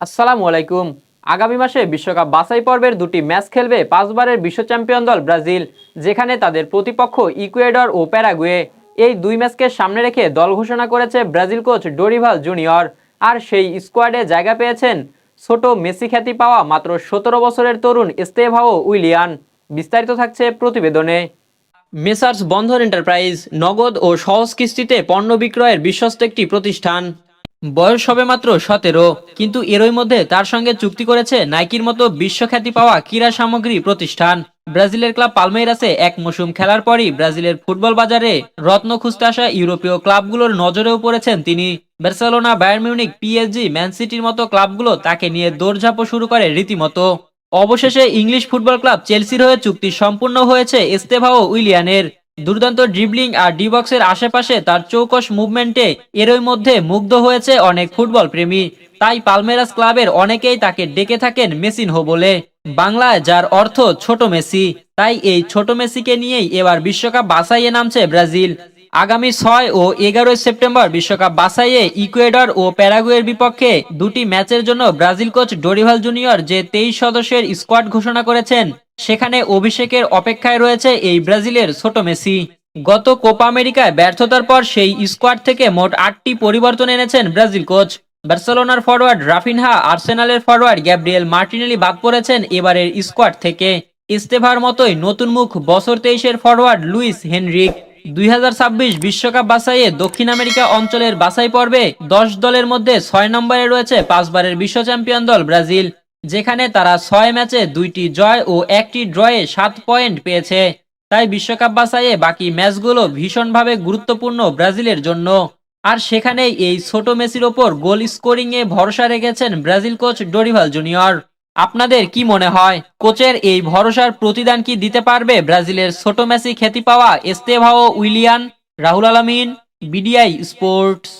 আসসালামু আলাইকুম। আগামী মাসে বিশ্বকাপ বাছাই পর্বের দুটি ম্যাচ খেলবে পাঁচবারের বিশ্ব চ্যাম্পিয়ন দল ব্রাজিল, যেখানে তাদের প্রতিপক্ষ ইকুয়েডর ও প্যারাগুয়ে। এই দুই ম্যাচকে সামনে রেখে দল ঘোষণা করেছে ব্রাজিল কোচ ডোরিভাল জুনিয়র। আর সেই স্কোয়াডে জায়গা পেয়েছেন ছোট মেসি খ্যাতি পাওয়া মাত্র সতেরো বছরের তরুণ স্তেভাও উইলিয়ান। বিস্তারিত থাকছে প্রতিবেদনে। মেসার্স বন্ধন এন্টারপ্রাইজ, নগদ ও সহজ কিস্তিতে পণ্য বিক্রয়ের বিশ্বস্ত একটি প্রতিষ্ঠান। বয়স হবে মাত্র সতেরো, কিন্তু এরই মধ্যে তার সঙ্গে চুক্তি করেছে নাইকির মতো বিশ্বখ্যাতি পাওয়া ক্রীড়া সামগ্রী প্রতিষ্ঠান। ব্রাজিলের ক্লাব পালমেইরাসে এক মৌসুম খেলার পরই ব্রাজিলের ফুটবল বাজারে রত্ন খুঁজতে আসা ইউরোপীয় ক্লাবগুলোর নজরেও পড়েছেন তিনি। Barcelona Bayern Munich, PSG, Man সিটির মতো ক্লাবগুলো তাকে নিয়ে দৌড়ঝাঁপও শুরু করে রীতিমতো। অবশেষে ইংলিশ ফুটবল ক্লাব চেলসির হয়ে চুক্তি সম্পূর্ণ হয়েছে এস্তেভাও উইলিয়ানের। দুর্দান্ত ড্রিবলিং আর ডি বক্সের আশেপাশে তার চৌকস মুভমেন্টে এরই মধ্যে মুগ্ধ হয়েছে অনেক ফুটবল প্রেমী। তাই পালমেরাস ক্লাবের অনেকেই তাকে ডেকে থাকেন মেসিনহো বলে। বাংলায় যার অর্থ ছোট মেসি, তাই এই ছোট মেসিকে নিয়েই এবার বিশ্বকাপ বাছাইয়ে নামছে ব্রাজিল। আগামী ছয় ও এগারোই সেপ্টেম্বর বিশ্বকাপ বাছাইয়ে ইকুয়েডর ও প্যারাগুয়ের বিপক্ষে দুটি ম্যাচের জন্য ব্রাজিল কোচ ডোরিভাল জুনিয়র যে তেইশ সদস্যের স্কোয়াড ঘোষণা করেছেন সেখানে অভিষেকের অপেক্ষায় রয়েছে এই ব্রাজিলের ছোট মেসি। গত কোপা আমেরিকায় ব্যর্থতার পর সেই স্কোয়াড থেকে মোট আটটি পরিবর্তন এনেছেন ব্রাজিল কোচ। বার্সেলোনার ফরওয়ার্ড রাফিনহা, আর্সেনালের ফরওয়ার্ড গ্যাব্রিয়েল মার্টিনেলি বাদ পড়েছেন এবারের স্কোয়াড থেকে। ইস্তেফার মতোই নতুন মুখ বছর তেইশের ফরওয়ার্ড লুইস হেনরিক। দুই বিশ্বকাপ বাছাইয়ে দক্ষিণ আমেরিকা অঞ্চলের বাছাই পর্বে দশ দলের মধ্যে ছয় নম্বরে রয়েছে পাঁচবারের বিশ্ব চ্যাম্পিয়ন দল ব্রাজিল। যেখানে তারা ছয় ম্যাচে দুইটি জয় ও একটি ড্রয়ে সাত পয়েন্ট পেয়েছে। তাই বিশ্বকাপ বাছাইয়ে বাকি ম্যাচগুলো ভীষণভাবে গুরুত্বপূর্ণ ব্রাজিলের জন্য। আর সেখানেই এই ছোট মেসির ওপর গোল স্কোরিংয়ে ভরসা রেখেছেন ব্রাজিল কোচ ডোরিভাল জুনিয়র। আপনাদের কি মনে হয়, কোচের এই ভরসার প্রতিদান কি দিতে পারবে ব্রাজিলের ছোট মেসি খ্যাতি পাওয়া এস্তেভাও উইলিয়ান? রাহুল আলামিন, বিডিআই স্পোর্টস।